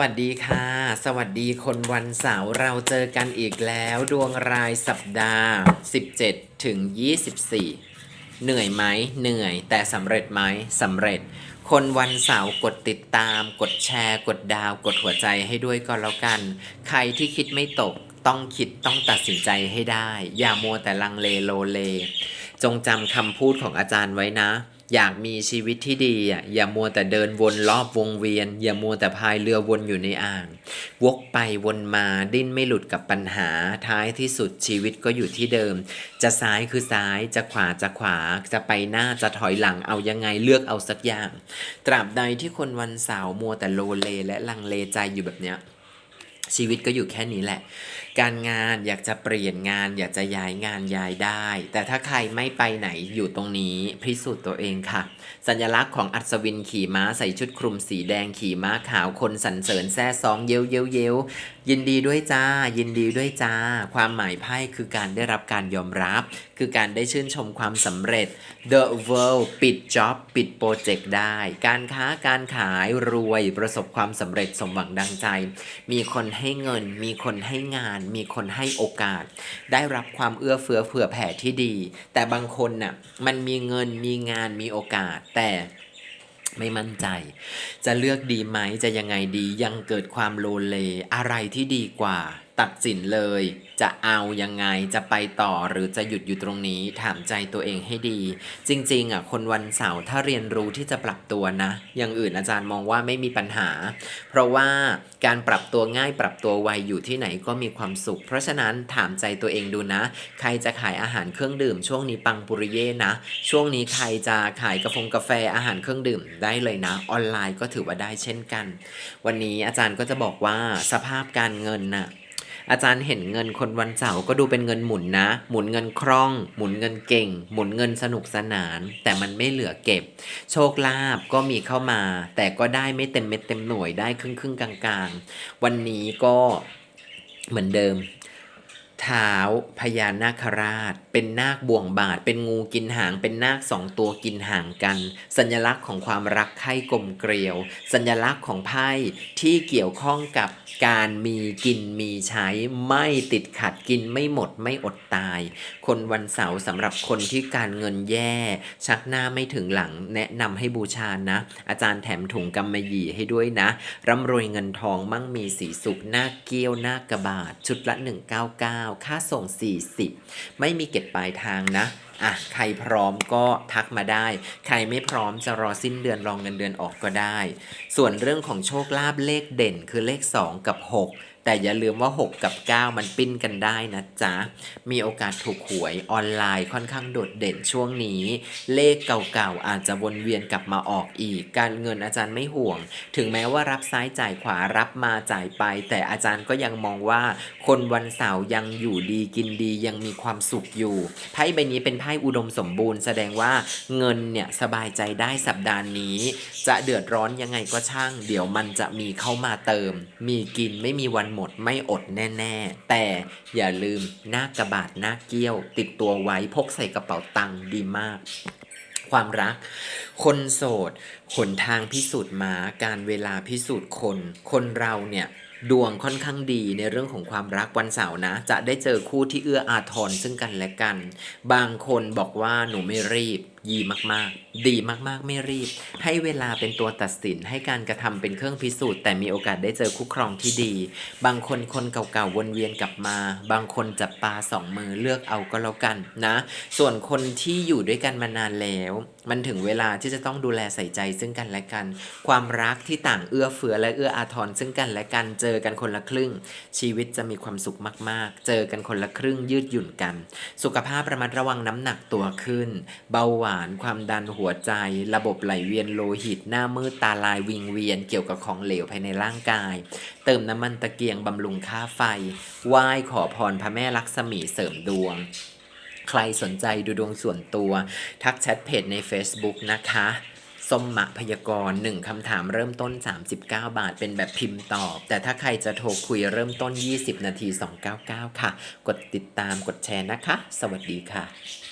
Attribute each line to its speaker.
Speaker 1: วัสดีค่ะ สวัสดีคนวันเสาร์เราเจอกันอีกแล้วดวงรายสัปดาห์ 17 ถึง 24 เหนื่อยไหมเหนื่อย แต่สำเร็จไหมสำเร็จ คนวันเสาร์กดติดตาม กดแชร์ กดดาว กดหัวใจให้ด้วยก็แล้วกัน ใครที่คิดไม่ตกต้องคิดต้องตัดสินใจให้ได้ อย่ามัวแต่ลังเลโลเล จงจำคำพูดของอาจารย์ไว้นะ อยากมีชีวิตที่ดีอะอย่ามัวแต่เดินวนรอบวงเวียน อย่ามัวแต่พายเรือวนอยู่ในอ่าง วกไปวนมาดิ้นไม่หลุดกับปัญหา ท้ายที่สุดชีวิตก็อยู่ที่เดิม จะซ้ายคือซ้ายจะขวาจะขวา จะไปหน้าจะถอยหลังเอายังไงเลือกเอาสักอย่าง ตราบใดที่คนวันเสาร์มัวแต่โลเลและลังเลใจอยู่แบบเนี้ย ชีวิตก็อยู่แค่นี้แหละ การงานอยากจะเปลี่ยนงาน อยากจะย้ายงานย้ายได้ แต่ถ้าใครไม่ไปไหนอยู่ตรงนี้พิสูจน์ตัวเองค่ะ สัญลักษณ์ของอัศวินขี่ม้าใส่ชุดคลุมสีแดงขี่ม้าขาวคนสรรเสริญแซ่ซองเย้ยวเย้ยวเย้วยินดีด้วยจ้า ยินดีด้วยจ้า ความหมายไพ่คือการได้รับการยอมรับ คือการได้ชื่นชมความสำเร็จ The World ปิดจ็อบปิดโปรเจกต์ได้ การค้าการขายรวยประสบความสำเร็จสมหวังดังใจ มีคนให้เงิน มีคนให้งาน มีคนให้โอกาส ได้รับความเอื้อเฟื้อเผื่อแผ่ที่ดี แต่บางคนน่ะมันมีเงินมีงานมีโอกาส แต่ไม่มั่นใจ จะเลือกดีไหมจะยังไงดียังเกิดความโลเลอะไรที่ดีกว่า ตัดสินเลย จะเอายังไงจะไปต่อหรือจะหยุดอยู่ตรงนี้ถามใจตัวเองให้ดี จริง ๆอะคนวันเสาร์ถ้าเรียนรู้ที่จะปรับตัวนะ อย่างอื่นอาจารย์มองว่าไม่มีปัญหา เพราะว่าการปรับตัวง่ายปรับตัวไวอยู่ที่ไหนก็มีความสุข เพราะฉะนั้นถามใจตัวเองดูนะ ใครจะขายอาหารเครื่องดื่ม ช่วงนี้ปังปุริเย่นะ ช่วงนี้ใครจะขายกาแฟกาแฟอาหารเครื่องดื่มได้เลยนะ ออนไลน์ก็ถือว่าได้เช่นกัน วันนี้อาจารย์ก็จะบอกว่าสภาพการเงินน่ะ อาจารย์เห็นเงินคนวันเสาร์ก็ดูเป็นเงินหมุนนะ หมุนเงินคล่อง หมุนเงินเก่ง หมุนเงินสนุกสนาน แต่มันไม่เหลือเก็บ โชคลาภก็มีเข้ามา แต่ก็ได้ไม่เต็มเม็ดเต็มหน่วยได้ครึ่งครึ่งกลางๆ วันนี้ก็เหมือนเดิม เท้าพญานาคราช เป็นนาคบ่วงบาทเป็นงูกินหาง เป็นนาคสองตัวกินหางกัน สัญลักษณ์ของความรักใคร่กลมเกลียว สัญลักษณ์ของไพ่ที่เกี่ยวข้องกับการมีกินมีใช้ไม่ติดขัดกินไม่หมดไม่อดตาย คนวันเสาร์สำหรับคนที่การเงินแย่ ชักหน้าไม่ถึงหลังแนะนำให้บูชานะ อาจารย์แถมถุงกำมะหยี่ให้ด้วยนะร่ำรวยเงินทองมั่งมีสีสุขหน้าเกี้ยวหน้ากระบาดชุดละ 199ค่าส่ง 40 ไม่มีเก็บปลายทางนะอะใครพร้อมก็ทักมาได้ ใครไม่พร้อมจะรอสิ้นเดือนรองเงินเดือนออกก็ได้ ส่วนเรื่องของโชคลาภเลขเด่นคือเลข 2 กับ 6 แต่อย่าลืมว่า 6 กับ 9 มันปิ้นกันได้นะจ๊ะ มีโอกาสถูกหวยออนไลน์ค่อนข้างโดดเด่นช่วงนี้ เลขเก่าๆ อาจจะวนเวียนกลับมาออกอีก การเงินอาจารย์ไม่ห่วง ถึงแม้ว่ารับซ้ายจ่ายขวารับมาจ่ายไป แต่อาจารย์ก็ยังมองว่า คนวันเสาร์ยังอยู่ดีกินดียังมีความสุขอยู่ ไพ่ใบนี้เป็นไพ่อุดมสมบูรณ์แสดงว่าเงินเนี่ยสบายใจได้สัปดาห์นี้ จะเดือดร้อนยังไงก็ช่าง เดี๋ยวมันจะมีเข้ามาเติม มีกินไม่มีวันหมดไม่อดแน่ๆ แต่อย่าลืมหน้ากระบาดหน้าเกี้ยว ติดตัวไว้พกใส่กระเป๋าตังค์ดีมาก ความรัก คนโสดหนทางพิสูจน์มาการเวลาพิสูจน์คน คนเราเนี่ยดวงค่อนข้างดีในเรื่องของความรักวันเสาร์นะ จะได้เจอคู่ที่เอื้ออาทรซึ่งกันและกัน บางคนบอกว่าหนูไม่รีบ ยีมากๆ ดีมากๆ ไม่รีบ ให้เวลาเป็นตัวตัดสิน ให้การกระทำเป็นเครื่องพิสูจน์ แต่มีโอกาสได้เจอคู่ครองที่ดี บางคนคนเก่าๆวนเวียนกลับมา บางคนจับปลาสองมือเลือกเอาก็แล้วกันนะ ส่วนคนที่อยู่ด้วยกันมานานแล้ว มันถึงเวลาที่จะต้องดูแลใส่ใจซึ่งกันและกัน ความรักที่ต่างเอื้อเฟื้อและเอื้ออาทรซึ่งกันและกันเจอกันคนละครึ่ง ชีวิตจะมีความสุขมาก ๆ เจอกันคนละครึ่งยืดหยุ่นกัน สุขภาพระมัดระวังน้ำหนักตัวขึ้น เบาหวานความดันหัวใจ ระบบไหลเวียนโลหิต หน้ามืดตาลายวิงเวียน เกี่ยวกับของเหลวภายในร่างกาย เติมน้ำมันตะเกียงบำรุงค่าไฟ ไหว้ขอพรพระแม่ลักษมีเสริมดวง ใครสนใจดูดวงส่วนตัว ทักแชทเพจใน Facebook นะคะส้มมะพยากรณ์หนึ่งคำถามเริ่มต้น 39 บาท เป็นแบบพิมพ์ตอบ แต่ถ้าใครจะโทรคุยเริ่มต้น 20 นาที 299 ค่ะ กดติดตามกดแชร์นะคะ สวัสดีค่ะ